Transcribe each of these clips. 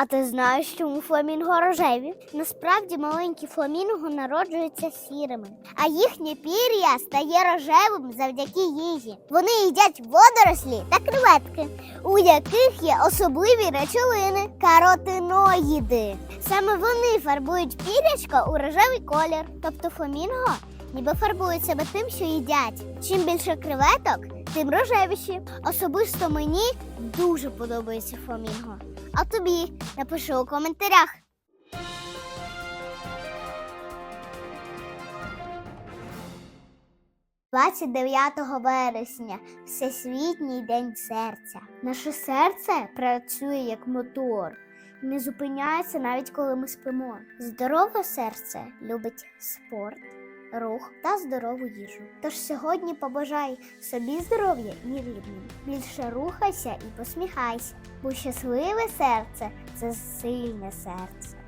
А ти знаєш, чому фламінго рожеві? Насправді маленькі фламінго народжуються сірими, а їхнє пір'я стає рожевим завдяки їжі. Вони їдять водорослі та креветки, у яких є особливі речовини каротиноїди. Саме вони фарбують пірячко у рожевий колір. Тобто фламінго ніби фарбують себе тим, що їдять. Чим більше креветок, тим рожевіші. Особисто мені дуже подобається фламінго. А тобі напиши у коментарях. «29 вересня Всесвітній день серця. Наше серце працює як мотор, і не зупиняється навіть коли ми спимо. Здорове серце любить спорт, рух та здорову їжу. Тож сьогодні побажай собі здоров'я і рідним. Більше рухайся і посміхайся, бо щасливе серце це сильне серце.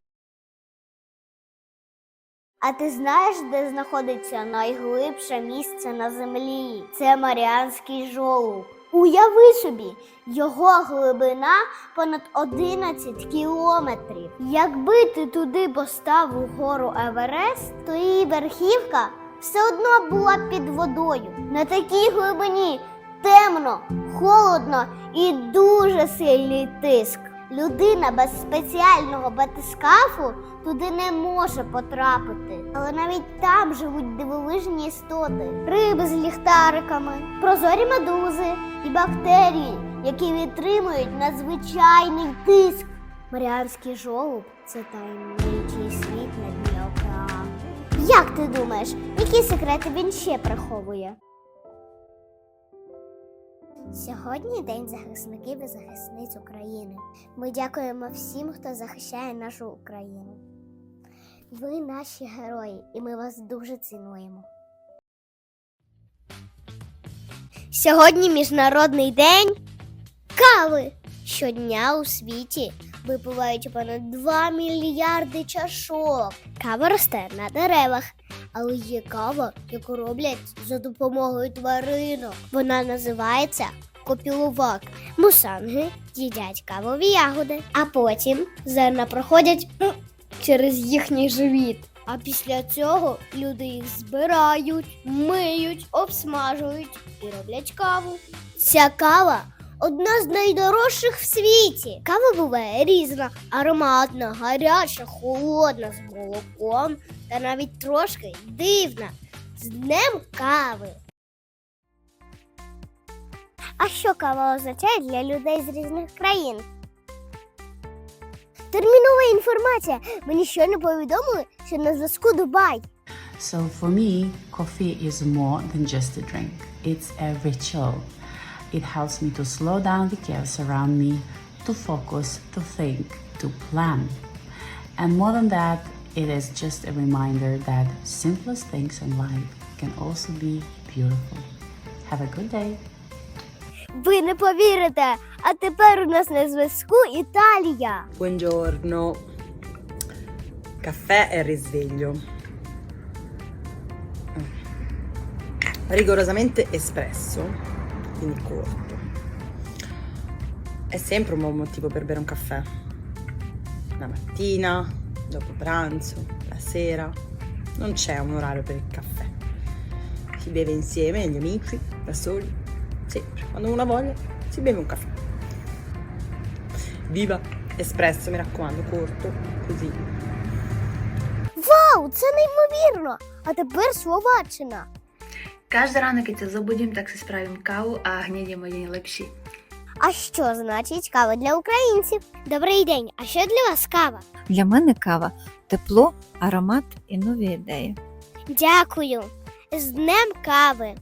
А ти знаєш, де знаходиться найглибше місце на землі? Це Маріанський жолоб. Уяви собі, його глибина понад 11 кілометрів. Якби ти туди поставив гору Еверест, то її верхівка все одно була під водою. На такій глибині темно, холодно і дуже сильний тиск. Людина без спеціального батискафу туди не може потрапити. Але навіть там живуть дивовижні істоти, риби з ліхтариками, прозорі медузи і бактерії, які відтримують надзвичайний тиск. Маріанський жолоб це таємничий світ на дні океану. Як ти думаєш, які секрети він ще приховує? Сьогодні День захисників і захисниць України. Ми дякуємо всім, хто захищає нашу Україну. Ви наші герої, і ми вас дуже цінуємо. Сьогодні Міжнародний день кави. Щодня у світі випивають понад 2 мільярди чашок. Кава росте на деревах, але є кава, яку роблять за допомогою тваринок. Вона називається копілувак. Мусанги їдять кавові ягоди, а потім зерна проходять через їхній живіт. А після цього люди їх збирають, миють, обсмажують і роблять каву. Ця кава одна з найдорожчих в світі. Кава буває різна, ароматна, гаряча, холодна з молоком та навіть трошки дивна. З днем кави. А що кава означає для людей з різних країн? Термінова інформація. Мені щойно повідомили, що на зв'язку Дубай. So for me, coffee is more than just a drink. It's a ritual. It helps me to slow down the chaos around me, to focus, to think, to plan. And more than that, it is just a reminder that simplest things in life can also be beautiful. Have a good day. Ви не повірите, а тепер у нас на зв'язку Італія. Buongiorno. Caffè e risveglio. Rigorosamente espresso, quindi corto. È sempre un buon motivo per bere un caffè. La mattina, dopo pranzo, la sera. Non c'è un orario per il caffè. Si beve insieme, gli amici, da soli, sempre. Quando uno ha voglia, si beve un caffè. Viva espresso, mi raccomando, corto, così. Вау, це неймовірно! А тепер Словаччина. Każdy ранок я zabudzimy, tak так справим каву, а gniedzie mої lepsi. А що значить кава для українців? Добрий день. А що для вас кава? Для мене кава тепло, аромат і нові ідеї. Дякую. З днем кави.